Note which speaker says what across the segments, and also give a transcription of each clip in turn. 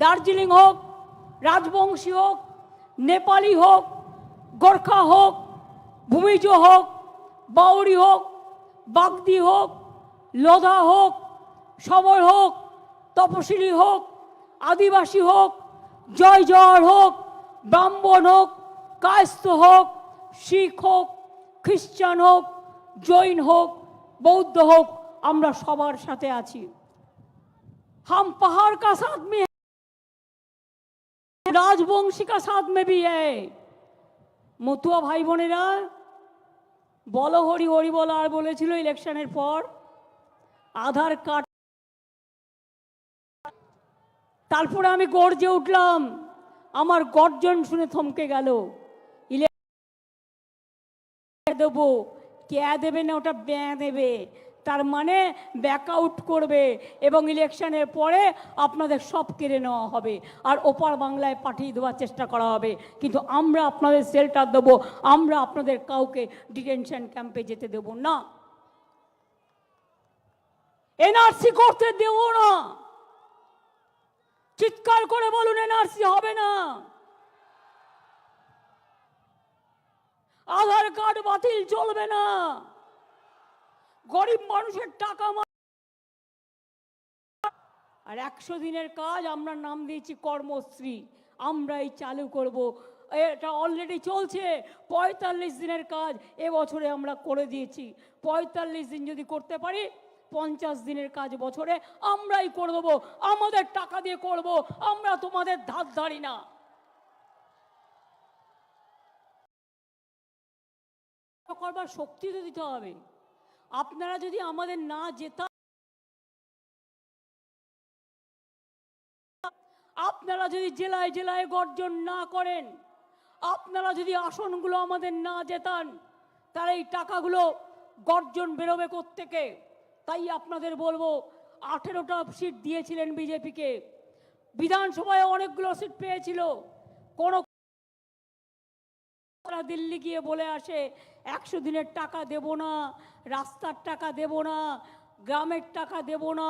Speaker 1: দার্জিলিং হোক, রাজবংশী হোক, নেপালি হোক, গোর্খা হোক, ভূমিজ হোক, বাউরি হোক, বাগদি হোক, লোধা হোক সবর হোক, তপশিলি হোক, আদিবাসী হোক, জয় জয় হোক, ব্রাহ্মণ হোক কায়স্ত হোক, শিখ হোক খ্রিস্টান হোক, জৈন হোক, বৌদ্ধ হোক, আমরা সবার সাথে আছি। হাম পাহাড় কা राजवंशी का साथ में भी है মতুয়া ভাই বোনেরা বলো হরি হরি বলো আর বলেছিল ইলেকশনের পর আধার কার্ড তারপরে আমি গর্জে উঠলাম আমার গর্জন শুনে থমকে গেল ইলে দেবো কে দেবে না ওটা ব্যা দেবে তার মানে ব্যাকআউট করবে এবং ইলেকশনের পরে আপনাদের সব কেড়ে নেওয়া হবে। আর ওপার বাংলায় পাঠিয়ে দেওয়ার চেষ্টা করা হবে। কিন্তু আমরা আপনাদের শেল্টার দেবো, আমরা আপনাদের কাউকে ডিটেনশন ক্যাম্পে যেতে দেব না। এনআরসি করতে দেব না। চিৎকার করে বলুন এনআরসি হবে না। আধার কার্ড বাতিল চলবে না। গরিব মানুষের টাকা আর একশো দিনের কাজ আমরা নাম দিয়েছি কর্মশ্রী। আমরাই চালু করব। এটা অলরেডি চলছে। পঁয়তাল্লিশ দিনের কাজ এবছরে আমরা করে দিয়েছি। পঁয়তাল্লিশ দিন যদি করতে পারি, পঞ্চাশ দিনের কাজ বছরে আমরাই করে দেবো। আমাদের টাকা দিয়ে করব। আমরা তোমাদের ধার ধারি না। করবার শক্তি তো দিতে হবে। আপনারা যদি আমাদের না যেতাম আপনারা যদি জেলায় জেলায় গর্জন না করেন, আপনারা যদি আসনগুলো আমাদের না জেতান, তাহলে এই টাকাগুলো গর্জন বেরোবে থেকে তাই আপনাদের বলব, আঠেরোটা সিট দিয়েছিলেন বিজেপিকে। বিধানসভায় অনেকগুলো সিট পেয়েছিল, কোনো তারা দিল্লি গিয়ে বলে আসে, একশো দিনের টাকা দেব না, রাস্তার টাকা দেব না, গ্রামের টাকা দেব না,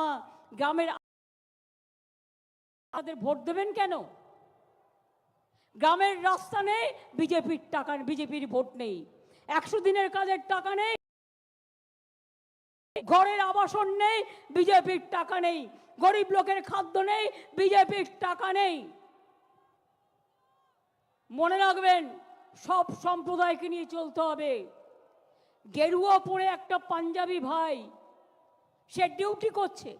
Speaker 1: গ্রামের তাদের ভোট দেবেন কেন? গ্রামের রাস্তা নেই, বিজেপির টাকা, বিজেপির ভোট নেই। একশো দিনের কাজের টাকা নেই, ঘরের আবাসন নেই, বিজেপির টাকা নেই। গরিব লোকের খাদ্য নেই, বিজেপির টাকা নেই। মনে রাখবেন সব সম্প্রদায়কে নিয়ে চলতে হবে গেরুয়া পরে একটা পাঞ্জাবি ভাই সে ডিউটি করছে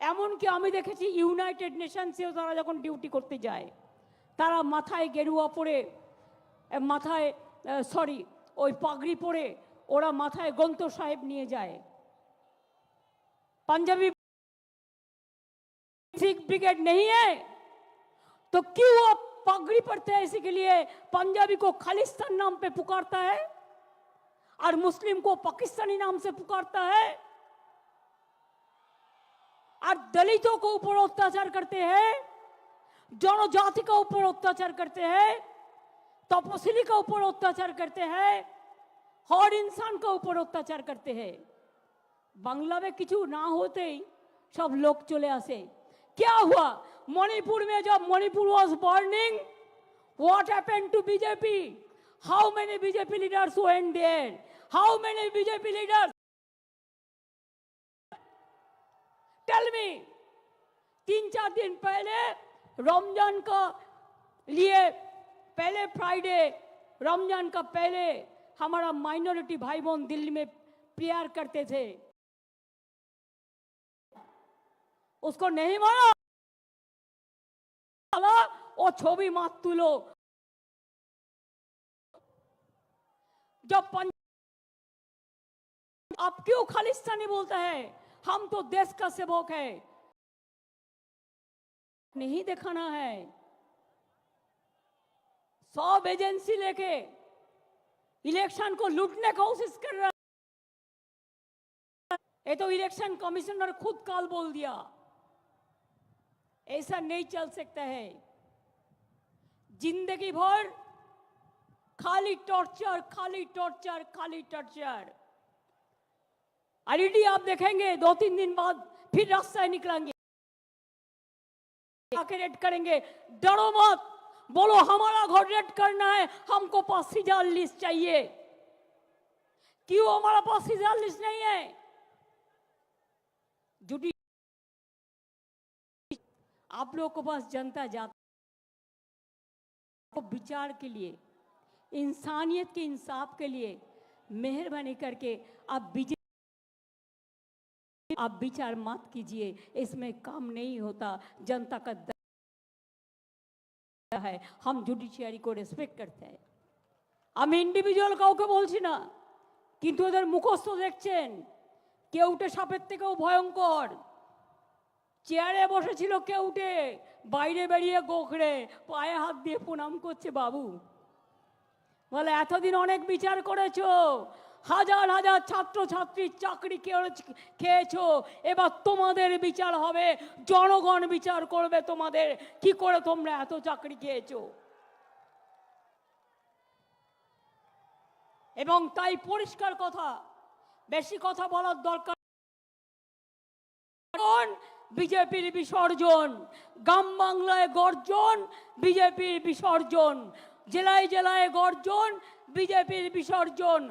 Speaker 1: এমনকি আমি দেখেছি ইউনাইটেড নেশনসেও তারা যখন ডিউটি করতে যায় তারা মাথায় গেরুয়া পরে এ, মাথায় সরি ওই পাগড়ি পরে ওরা মাথায় গন্ত সাহেব নিয়ে যায় पंजाबी सिख ब्रिगेड नहीं है तो क्यों आप पगड़ी पड़ते हैं इसी के लिए। पंजाबी को खालिस्तान नाम पे पुकारता है और मुस्लिम को पाकिस्तानी नाम से पुकारता है। और दलितों को ऊपर अत्याचार करते हैं, जनजाति का ऊपर अत्याचार करते हैं तपसिली का ऊपर अत्याचार करते हैं, हर इंसान का ऊपर अत्याचार करते हैं। बांग्ला में किचू ना होते ही सब लोग चले आसे क्या हुआ? मणिपुर में जब Manipur was burning happened to bjp how many bjp leaders went there? How many bjp leaders? Tell me, तीन चार दिन पहले रमज़ान का लिए पहले फ्राइडे रमज़ान का पहले हमारा माइनॉरिटी भाई बहन दिल्ली में प्रेयर करते थे। उसको नहीं मारा छवि मत तुलो जब अब क्यों खालिस्तानी बोलता है? हम तो देश का सेवक है। नहीं दिखाना है। सब एजेंसी लेके इलेक्शन को लूटने की कोशिश कर रहा ये तो इलेक्शन कमिश्नर खुद काल बोल दिया। ऐसा नहीं चल सकता है। ज़िंदगी भर खाली टॉर्चर खाली टॉर्चर खाली टॉर्चर आईडी आप देखेंगे दो तीन दिन बाद फिर रास्ता निकलेंगे। आके करेंगे। डरो मत। बोलो, हमारा घर रेड करना है। हमको पास सीजर लिस्ट चाहिए। क्यों? हमारा पास सीजर लिस्ट नहीं है। आप लोगों के पास जनता जाती को विचार के लिए इंसानियत के इंसाफ के लिए मेहरबानी करके आप बीजे आप विचार मत कीजिए इसमें काम नहीं होता जनता का दर्द है हम জুডিশিয়ারি को রেসপেক্ট করতে হয় আমি ইন্ডিভিজুয়াল কাউকে বলছি না কিন্তু ওদের মুখস্থ দেখছেন কেউটে সাপের থেকেও ভয়ঙ্কর চেয়ারে বসেছিল কেউটে বাইরে বেরিয়ে গোখড়ে পায়ে হাত দিয়ে প্রণাম করছে বাবু। বলে, এতদিন অনেক বিচার করেছ, হাজার হাজার ছাত্র ছাত্রীর চাকরি খেয়ে- খেয়েছো, এবার তোমাদের বিচার হবে, জনগণ বিচার করবে তোমাদের, কি করে তোমরা এত চাকরি খেয়েছো? এবং তাই পরিষ্কার কথা, বেশি কথা বলার দরকার বিজেপির বিসর্জন। গ্রাম বাংলায় গর্জন, বিজেপির বিসর্জন। জেলায় জেলায় গর্জন, বিজেপির বিসর্জন।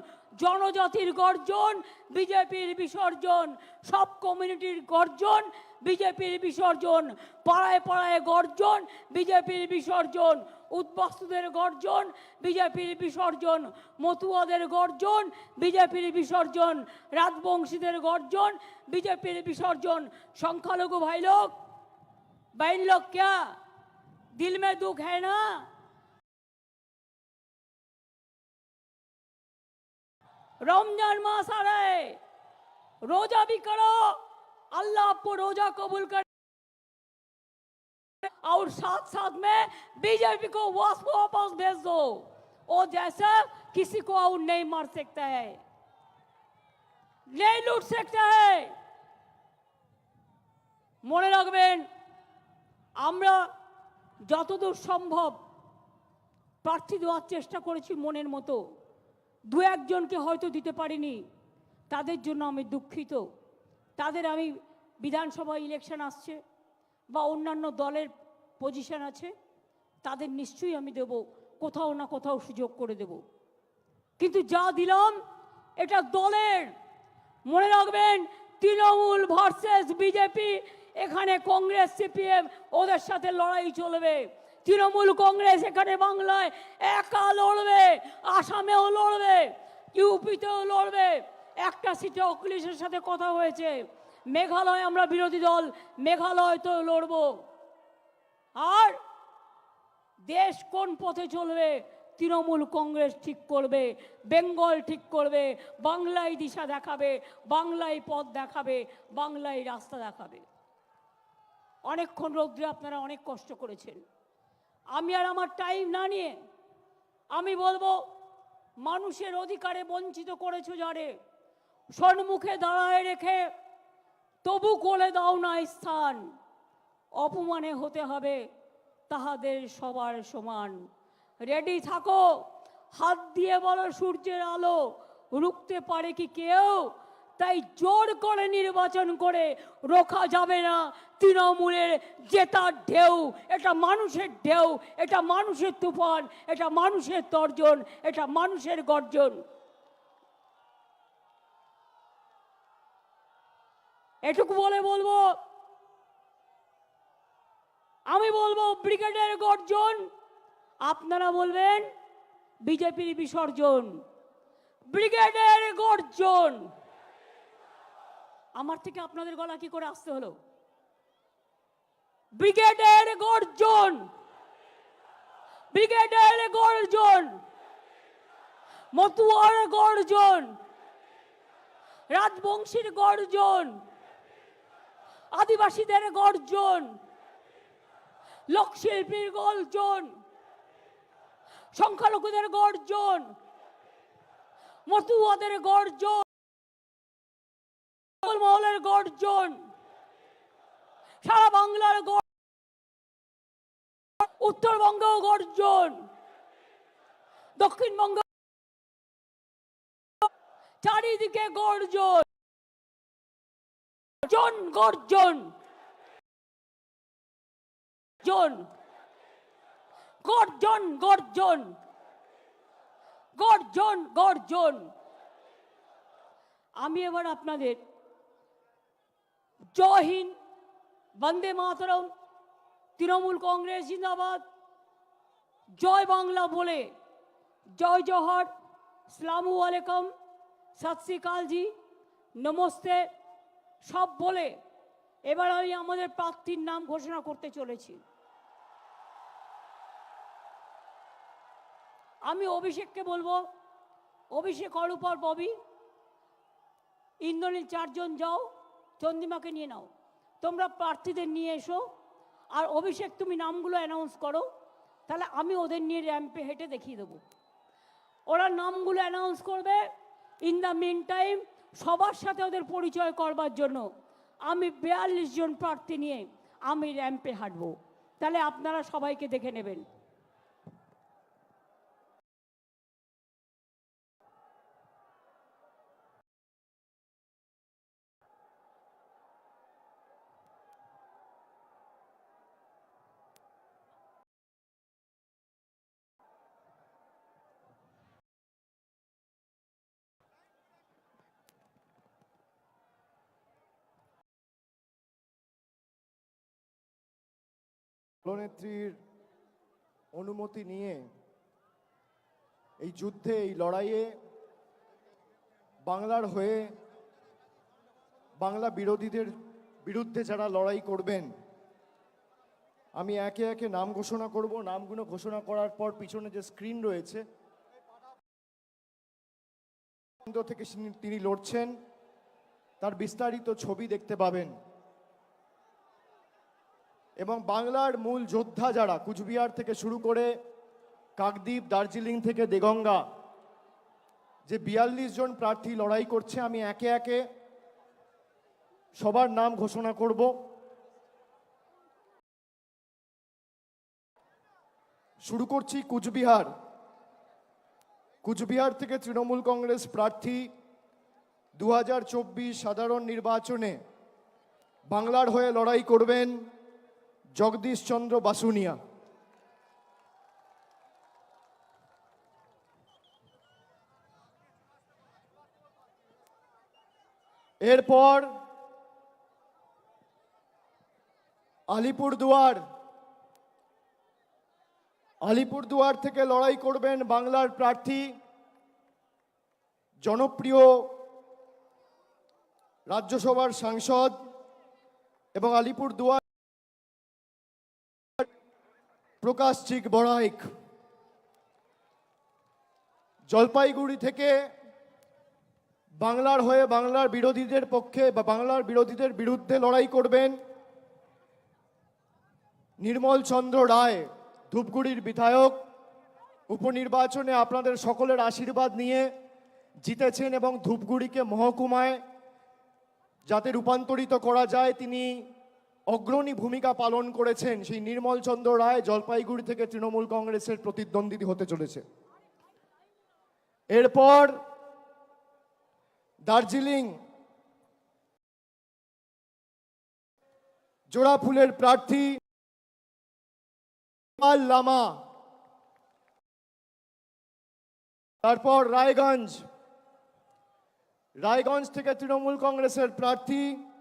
Speaker 1: জনজাতির গর্জন, বিজেপির বিসর্জন। সব কমিউনিটির গর্জন, বিজেপির বিসর্জন। পাড়ায় পাড়ায় গর্জন, বিজেপির বিসর্জন। উদ্বাস্তুদের গর্জন বিজেপির বিসর্জন মতুয়াদের গর্জন বিজেপির বিসর্জন রাজবংশীদের গর্জন বিজেপির বিসর্জন সংখ্যালঘু ভাই লোক बहन लोग क्या दिल में दुख है ना रमजान मास आ रहा है रोजा भी करो अल्लाह आपको रोजा कबूल कर और साथ साथ में बीजेपी को वापस वापस भेज दो वो जैसा किसी को और नहीं मार सकता है नहीं लूट सकता है মনে রাখবেন আমরা যতদূর সম্ভব প্রার্থী দেওয়ার চেষ্টা করেছি মনের মতো দু একজনকে হয়তো দিতে পারিনি তাদের জন্য আমি দুঃখিত তাদের আমি বিধানসভা ইলেকশন আসছে বা অন্যান্য দলের পজিশন আছে, তাদের নিশ্চয়ই আমি দেব। কোথাও না কোথাও সুযোগ করে দেব। কিন্তু যা দিলাম, এটা দলের। মনে রাখবেন, তৃণমূল ভার্সেস বিজেপি এখানে কংগ্রেস সিপিএম ওদের সাথে লড়াই চলবে। তৃণমূল কংগ্রেস এখানে বাংলায় একা লড়বে, আসামেও লড়বে ইউপিতেও লড়বে। একটা সিটে অখিলেশের সাথে কথা হয়েছে। মেঘালয় আমরা বিরোধী দল মেঘালয় তো লড়বো। আর দেশ কোন পথে চলবে, তৃণমূল কংগ্রেস ঠিক করবে, বেঙ্গল ঠিক করবে, বাংলায় দিশা দেখাবে, বাংলায় পথ দেখাবে, বাংলায় রাস্তা দেখাবে। অনেকক্ষণ রৌদ্রে আপনারা অনেক কষ্ট করেছেন। আমি আর আমার টাইম না নিয়ে আমি বলব, মানুষের অধিকারে বঞ্চিত করেছ যারে। সম্মুখে দাঁড়ায় রেখে তবু কোলে দাও না স্থান। অপমানে হতে হবে তাহাদের সবার সমান। রেডি থাকো। হাত দিয়ে বলো সূর্যের আলো। রুখতে পারে কি কেউ? তাই জোর করে নির্বাচন করে রোখা যাবে না তৃণমূলের জেতার ঢেউ। এটা মানুষের ঢেউ, এটা মানুষের তুফান, এটা মানুষের তর্জন, এটা মানুষের গর্জন। এটুকু বলে বলব, আমি বলব, ব্রিগেডের গর্জন, আপনারা বলবেন, বিজেপির বিসর্জন, ব্রিগেডের গর্জন। আমার থেকে আপনাদের গলা কি করে আসতে হলো? ব্রিগেডের গর্জন ব্রিগেডের গর্জন, মতুয়ার গর্জন, রাজবংশীর গর্জন। আদিবাসীদের গর্জন, লোকশিল্পীর গর্জন, সংখ্যালঘুদের গর্জন, মতুয়াদের গর্জন মহলের গর্জন, সারা বাংলার গর্জন, উত্তরবঙ্গেও গর্জন, দক্ষিণবঙ্গ চারিদিকে গর্জন। জন গর্জন। জন গর্জন গর্জন। গর্জন গর্জন। আমি এবার আপনাদের জয় হিন্দ, বন্দে মাতরম, তৃণমূল কংগ্রেস জিন্দাবাদ, জয় বাংলা বলে জয় জোহর, সালামু আলাইকুম, সত শ্রী কাল জি, নমস্তে। সব বলে এবার আমি আমাদের প্রার্থীর নাম ঘোষণা করতে চলেছি। আমি অভিষেককে বলব, অভিষেক অরূপর ববি, ইন্দ্রনীল চারজন যাও, চন্দিমাকে নিয়ে নাও। তোমরা প্রার্থীদের নিয়ে এসো, আর অভিষেক তুমি নামগুলো অ্যানাউন্স করো, তাহলে আমি ওদের নিয়ে র্যাম্পে হেঁটে দেখিয়ে দেবো। ওরা নামগুলো অ্যানাউন্স করবে ইন দ্য মিন টাইম সবার সাথে ওদের পরিচয় করবার জন্য আমি বিয়াল্লিশ জন প্রার্থী নিয়ে আমি র্যাম্পে হাঁটবো। তাহলে আপনারা সবাইকে দেখে নেবেন।
Speaker 2: দলনেত্রীর অনুমতি নিয়ে এই যুদ্ধে, এই লড়াইয়ে বাংলার হয়ে বাংলা বিরোধীদের বিরুদ্ধে যারা লড়াই করবেন, আমি একে একে নাম ঘোষণা করব। নামগুলো ঘোষণা করার পর পিছনে যে স্ক্রিন রয়েছে থেকে তিনি- লড়ছেন, তার বিস্তারিত ছবি দেখতে পাবেন। এবং বাংলার মূল যোদ্ধা যারা, কুচবিহার থেকে শুরু করে কাকদ্বীপ, দার্জিলিং থেকে দেগঙ্গা, যে বিয়াল্লিশ জন প্রার্থী লড়াই করছে, আমি একে একে সবার নাম ঘোষণা করব। শুরু করছি কুচবিহার। কুচবিহার থেকে তৃণমূল কংগ্রেস প্রার্থী দু হাজার চব্বিশ সাধারণ নির্বাচনে বাংলার হয়ে লড়াই করবেন জগদীশ চন্দ্র বাসুনিয়া। এরপর আলিপুরদুয়ার। আলিপুরদুয়ার থেকে লড়াই করবেন বাংলার প্রার্থী, জনপ্রিয় রাজ্যসভার সাংসদ এবং আলিপুরদুয়ার প্রকাশ চিক বড়াইক। জলপাইগুড়ি থেকে বাংলার হয়ে বাংলার বিরোধীদের পক্ষে বা বাংলার বিরোধীদের বিরুদ্ধে লড়াই করবেন নির্মল চন্দ্র রায়, ধূপগুড়ির বিধায়ক। উপনির্বাচনে আপনাদের সকলের আশীর্বাদ নিয়ে জিতেছেন এবং ধূপগুড়িকে মহকুমায় যাতে রূপান্তরিত করা যায়, তিনি অগ্রণী ভূমিকা পালন করেছেন সেই নির্মল চন্দ্র রায় জলপাইগুড়ি থেকে তৃণমূল কংগ্রেসের প্রতিদ্বন্দ্বী হতে চলেছে। এরপর দার্জিলিং জোড়া ফুলের প্রার্থী লামা। তারপর রায়গঞ্জ। রায়গঞ্জ থেকে তৃণমূল কংগ্রেসের প্রার্থী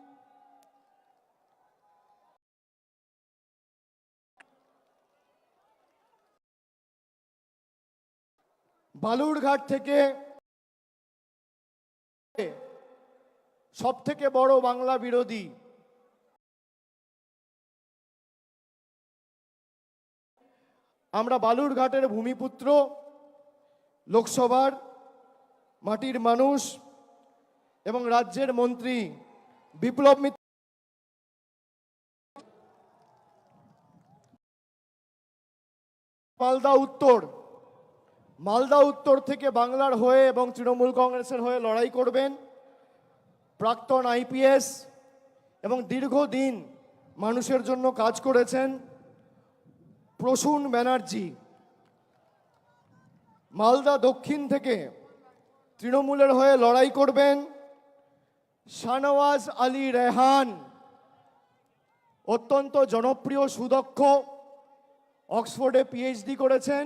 Speaker 2: বালুরঘাট থেকে সব থেকে বড় বাংলা বিরোধী আমরা বালুরঘাটের ভূমিপুত্র, লোকসভার মাটির মানুষ এবং রাজ্যের মন্ত্রী বিপ্লব মিত্র। মালদা উত্তর মালদা উত্তর থেকে বাংলার হয়ে এবং তৃণমূল কংগ্রেসের হয়ে লড়াই করবেন প্রাক্তন আইপিএস এবং দীর্ঘদিন মানুষের জন্য কাজ করেছেন প্রসূন ব্যানার্জি। মালদা দক্ষিণ থেকে তৃণমূলের হয়ে লড়াই করবেন শানওয়াজ আলী রেহান। অত্যন্ত জনপ্রিয় সুদক্ষ, অক্সফোর্ডে পিএইচডি করেছেন।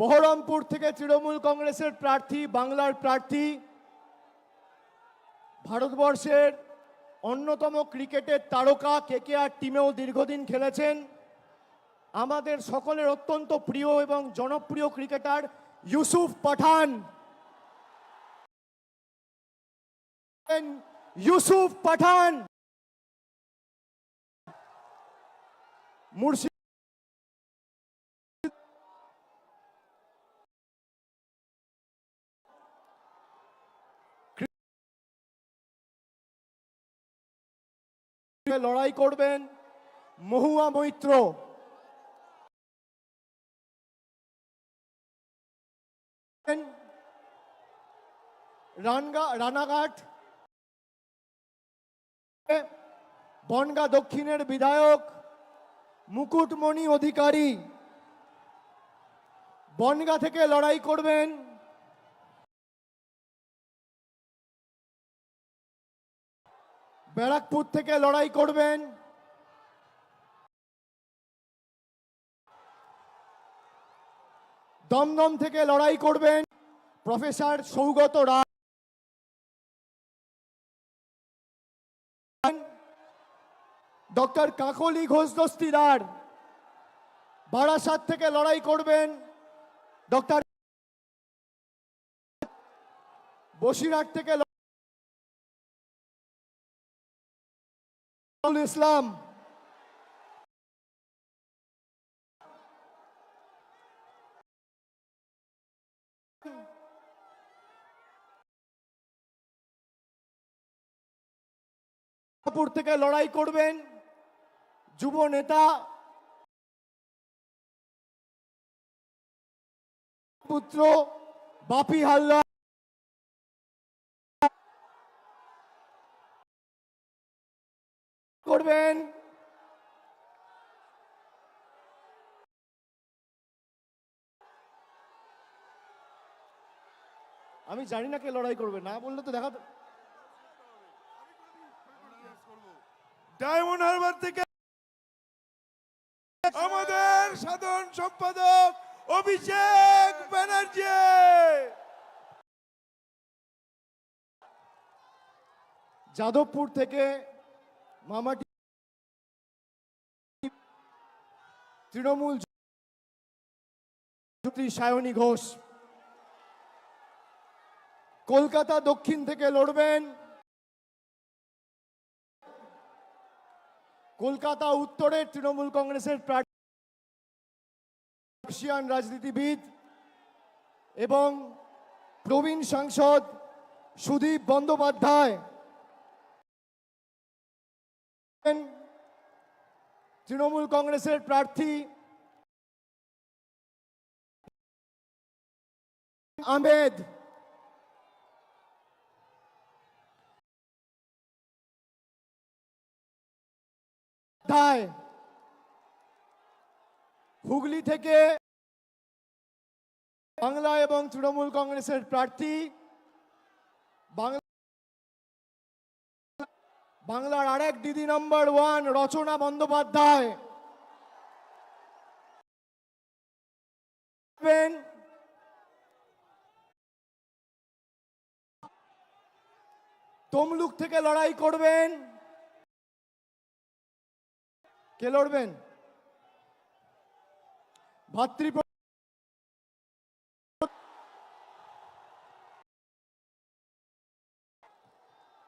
Speaker 2: বহরমপুর থেকে তৃণমূল কংগ্রেসের প্রার্থী, বাংলার প্রার্থী, ভারতবর্ষের অন্যতম ক্রিকেটের তারকা কেকেআর টিমেও দীর্ঘদিন খেলেছেন। আমাদের সকলের অত্যন্ত প্রিয় এবং জনপ্রিয় ক্রিকেটার ইউসুফ পাঠান। ইউসুফ পাঠান। মুর্শিদ লড়াই করবেন। মহুয়া মৈত্র। রানাঘাট। বনগা দক্ষিণের বিধায়ক মুকুটমণি অধিকারী। বনগা থেকে লড়াই করবেন। ব্যারাকপুর থেকে লড়াই করবেন। দমদম থেকে লড়াই করবেন প্রফেসর সৌগত রায়। ডক্টর কাকলি ঘোষ দস্তিদার। বারাসাত থেকে লড়াই করবেন ডক্টর বসিরহাট থেকে লড়াই ইসলাম। থেকে লড়াই করবেন যুব নেতা। পুত্র বাপি হালদার করবেন আমি জানি না কে লড়াই করবে না বললে তো দেখা
Speaker 3: ডায়মন্ড হারবার থেকে আমাদের সাধারণ সম্পাদক অভিষেক ব্যানার্জি।
Speaker 2: যাদবপুর থেকে মামাটি তৃণমূল সায়নী ঘোষ। কলকাতা দক্ষিণ থেকে লড়বেন। কলকাতা উত্তরের তৃণমূল কংগ্রেসের প্রার্থী রাজনীতিবিদ এবং প্রবীণ সাংসদ সুদীপ বন্দ্যোপাধ্যায়। তৃণমূল কংগ্রেসের প্রার্থী আহমেদ। দায় হুগলি থেকে বাংলা এবং তৃণমূল কংগ্রেসের প্রার্থী বাংলা বাংলার আরেক দিদি নম্বর ওয়ান রচনা বন্দ্যোপাধ্যায়। তমলুক থেকে লড়াই করবেন। কে লড়বেন? ভাতৃ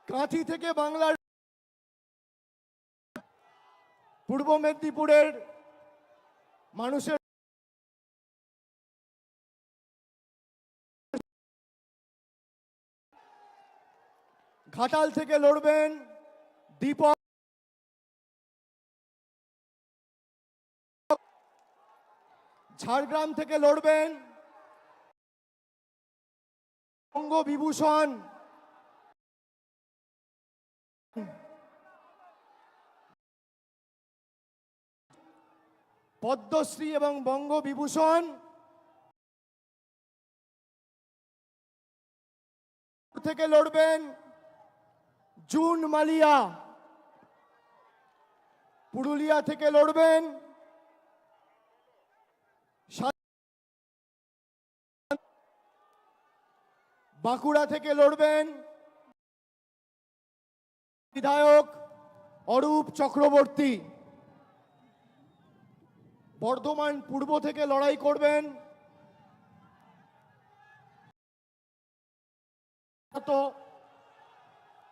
Speaker 2: কাঁথি থেকে বাংলার পূর্ব মেদিনীপুরের মানুষের ঘাটাল থেকে লড়বেন দীপক ঝাড়গ্রাম থেকে লড়বেন। বঙ্গ বিভূষণ পদ্মশ্রী এবং বঙ্গ বিভূষণ থেকে লড়বেন জুন মালিয়া। পুরুলিয়া থেকে লড়বেন সা- বাঁকুড়া থেকে লড়বেন বিধায়ক অরূপ চক্রবর্তী। বর্ধমান পূর্ব থেকে লড়াই করবেন।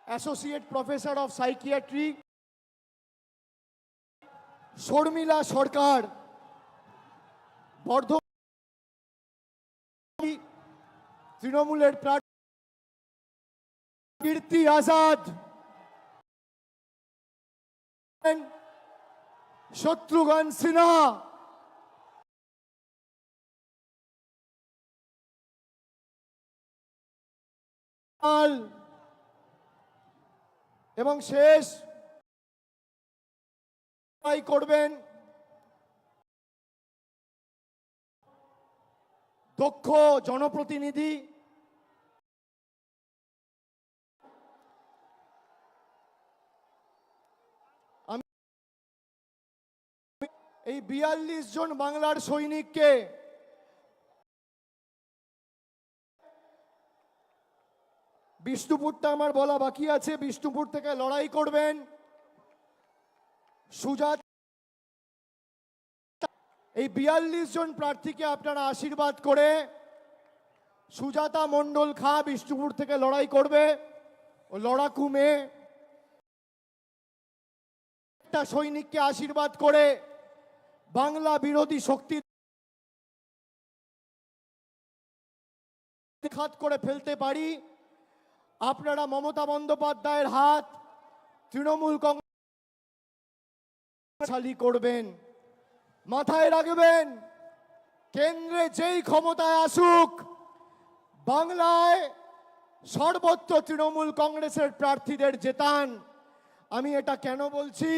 Speaker 2: Associate professor of psychiatry Sharmila Sarkar. Bardhaman তৃণমূলের প্রার্থী কীর্তি আজাদ। শত্রুঘ্ন সিনহা। এবং শেষ করবেন। দক্ষ জনপ্রতিনিধি আমি এই বিয়াল্লিশ জন বাংলার সৈনিককে বিষ্ণুপুরটা আমার বলা বাকি আছে, বিষ্ণুপুর থেকে লড়াই করবেন। সুজাত, এই বিয়াল্লিশ জন প্রার্থীকে আপনারা আশীর্বাদ করে সুজাতা মণ্ডল খা বিষ্ণুপুর থেকে লড়াই করবে। ও লড়াকু মেয়ে একটা সৈনিককে আশীর্বাদ করে বাংলা বিরোধী শক্তি খাত করে ফেলতে পারি। আপনারা মমতা বন্দ্যোপাধ্যায়ের হাত তৃণমূল কংগ্রেস করবেন, মাথায় রাখবেন। কেন্দ্রে যেই ক্ষমতায় আসুক, বাংলায় সর্বত্র তৃণমূল কংগ্রেসের প্রার্থীদের জেতান। আমি এটা কেন বলছি?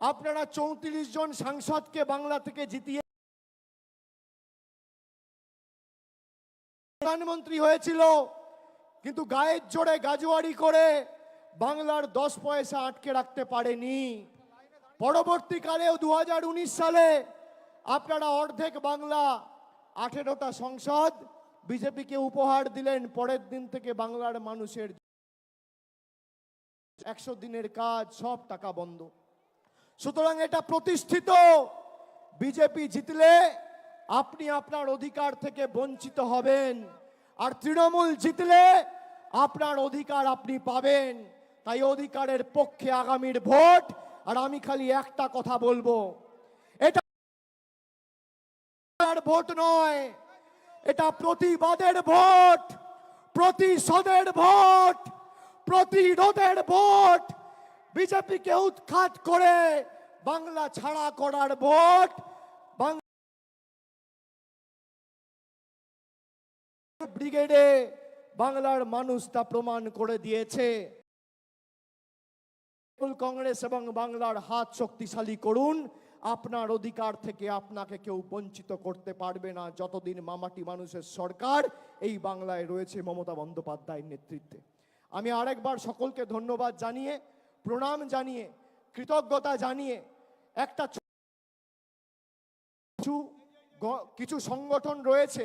Speaker 2: আপনারা চৌত্রিশ জন সাংসদকে বাংলা থেকে জিতিয়ে প্রধানমন্ত্রী হয়েছিল, কিন্তু গায়ের জোরে গাজুয়ারি করে বাংলার দশ পয়সা আটকে রাখতে পারেনি। পরবর্তীকালেও দু হাজার উনিশ সালে আপনারা অর্ধেক বাংলা, আঠেরোটা সংসদ, বিজেপিকে উপহার দিলেন, পরের দিন থেকে বাংলার মানুষের একশো দিনের কাজ, সব টাকা বন্ধ। সুতরাং এটা প্রতিষ্ঠিত। বিজেপি জিতলে আপনি আপনার অধিকার থেকে বঞ্চিত হবেন। আর তৃণমূল জিতলে আপনার অধিকার আপনি পাবেন। তাই অধিকারের পক্ষে আগামীর ভোট, আর আমি খালি একটা কথা বলব। এটা ভোট নয়, এটা প্রতিবাদের ভোট, প্রতিশোধের ভোট, প্রতিরোধের ভোট। বিজেপিকে উৎখাত করে, বাংলা ছাড়া করার ভোট ব্রিগেডে বাংলার মানুষ তা প্রমাণ করে দিয়েছে। কংগ্রেস এবং বাংলার হাত শক্তিশালী করুন, আপনার অধিকার থেকে আপনাকে কেউ বঞ্চিত করতে পারবে না। যতদিন মামাটি মানুষের সরকার, এই বাংলায় রয়েছে মমতা বন্দ্যোপাধ্যায়ের নেতৃত্বে। আমি আরেকবার সকলকে ধন্যবাদ জানিয়ে প্রণাম জানিয়ে, কৃতজ্ঞতা জানিয়ে একটা কিছু কিছু সংগঠন রয়েছে।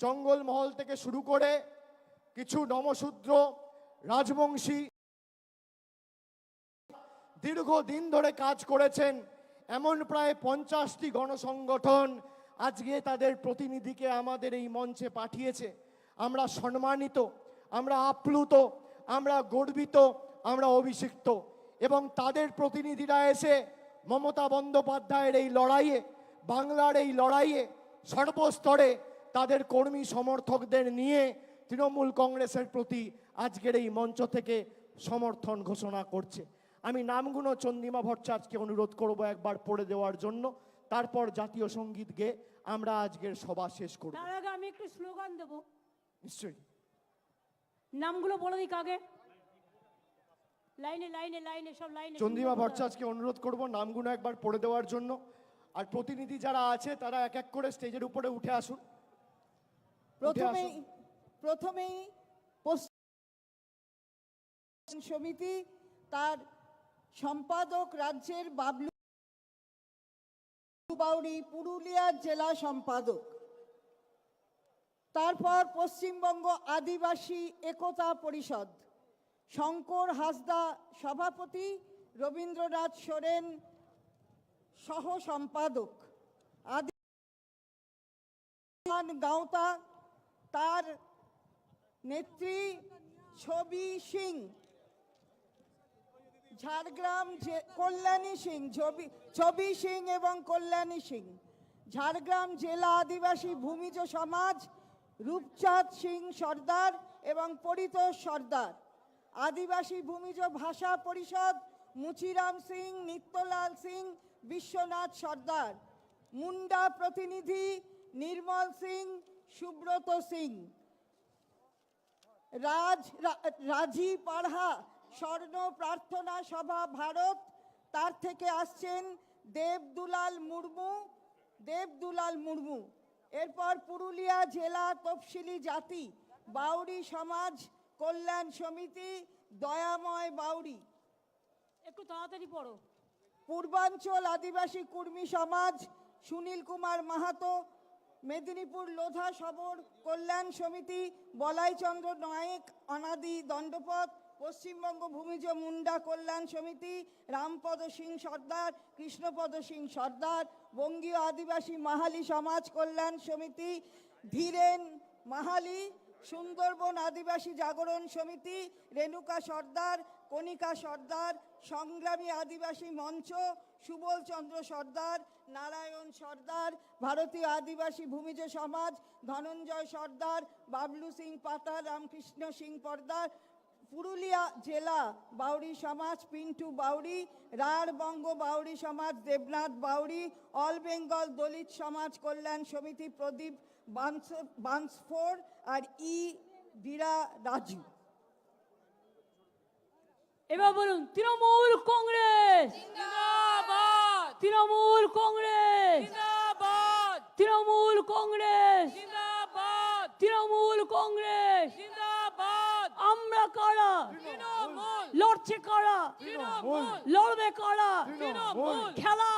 Speaker 2: জঙ্গলমহল থেকে শুরু করে কিছু নমশূদ্র, রাজবংশী দীর্ঘদিন ধরে কাজ করেছেন। এমন প্রায় পঞ্চাশটি গণসংগঠন আজকে তাদের প্রতিনিধিকে আমাদের এই মঞ্চে পাঠিয়েছে। আমরা সম্মানিত, আমরা আপ্লুত, আমরা গর্বিত আমরা অভিষিক্ত। এবং তাদের প্রতিনিধিরা এসে মমতা বন্দ্যোপাধ্যায়ের এই লড়াইয়ে বাংলার এই লড়াইয়ে সর্বস্তরে তাদের কর্মী সমর্থকদের নিয়ে তৃণমূল কংগ্রেসের প্রতি আজকের এই মঞ্চ থেকে সমর্থন ঘোষণা করছে। আমি নামগুলো চন্দিমা ভট্টাচার্যকে অনুরোধ করব একবার পড়ে দেওয়ার জন্য। তারপর জাতীয় সংগীত গেয়ে আমরা আজকের সভা শেষ করব।
Speaker 1: তার আগে আমি একটু স্লোগান দেব।
Speaker 2: নিশ্চয়ই।
Speaker 1: নামগুলো বলে দিক আগে। লাইনে লাইনে লাইনে সব লাইনে।
Speaker 2: চন্দিমা ভট্টাচার্যকে অনুরোধ করব নামগুলো একবার পড়ে দেওয়ার জন্য। আর প্রতিনিধি যারা আছে তারা এক এক করে স্টেজের উপরে উঠে আসুন।
Speaker 4: প্রথমেই প্রথমেই পশ্চিম সমিতি তার সম্পাদক রাজ্যের বাবলু বাউরি পুরুলিয়ার জেলা সম্পাদক। তারপর পশ্চিমবঙ্গ আদিবাসী একতা পরিষদ। শঙ্কর হাসদা সভাপতি, রবীন্দ্রনাথ সোরেন সহ সম্পাদক। আদি গাঁওতা, তার নেত্রী ছবি সিং, ঝাড়গ্রাম কল্যাণী সিং, ছবি ছবি সিং এবং কল্যাণী সিং। ঝাড়গ্রাম জেলা আদিবাসী ভূমিজ সমাজ, রূপচাঁদ সিং সর্দার এবং পরিতোষ সর্দার। আদিবাসী ভূমিজ ভাষা পরিষদ, মুচিরাম সিং, নিত্যলাল সিং, বিশ্বনাথ সর্দার। মুন্ডা প্রতিনিধি নির্মল সিং, সুব্রত সিং। রাজ রাজি পাড়হা স্বর্ণ প্রার্থনা সভা ভারত। তার থেকে আসছেন দেবদুলাল মুর্মু দেবদুলাল মুর্মু। এরপর পুরুলিয়া জেলা তফসিলি জাতি বাউরি সমাজ কল্যাণ সমিতি দয়াময় বাউরি
Speaker 1: একটু তাড়াতাড়ি পড়ো।
Speaker 4: পূর্বাঞ্চল আদিবাসী কুর্মী সমাজ সুনীল কুমার মাহাতো মেদিনীপুর লোধা সবর কল্যাণ সমিতি বলাইচন্দ্র নায়েক অনাদি দণ্ডপথ পশ্চিমবঙ্গ ভূমিজ মুন্ডা কল্যাণ সমিতি রামপদ সিং সর্দার কৃষ্ণপদ সিং সর্দার বঙ্গীয় আদিবাসী মাহালি সমাজ কল্যাণ সমিতি ধীরেন মাহালি সুন্দরবন আদিবাসী জাগরণ সমিতি, রেণুকা সর্দার, কণিকা সর্দার, সংগ্রামী আদিবাসী মঞ্চ, সুবল চন্দ্র সর্দার, নারায়ণ সর্দার, ভারতীয় আদিবাসী ভূমিজ সমাজ, ধনঞ্জয় সর্দার, বাবলু সিং পাতা, রামকৃষ্ণ সিং পর্দার, পুরুলিয়া জেলা বাউরি সমাজ, Pintu Bauri Rarh Banga Bauri Samaj, Debnath Bauri all Bengal Dalit Samaj Kalyan Samiti Pradip Bans- Bansphor R E Veera Raju.
Speaker 1: এবার বলুন তৃণমূল কংগ্রেস। তৃণমূল কংগ্রেস।
Speaker 5: জিন্দাবাদ।
Speaker 1: তৃণমূল কংগ্রেস।
Speaker 5: জিন্দাবাদ।
Speaker 1: তৃণমূল কংগ্রেস।
Speaker 5: জিন্দাবাদ।
Speaker 1: আমরা কারা? লড়ছে কারা? লড়বে কারা?
Speaker 5: খেলা
Speaker 1: খেলা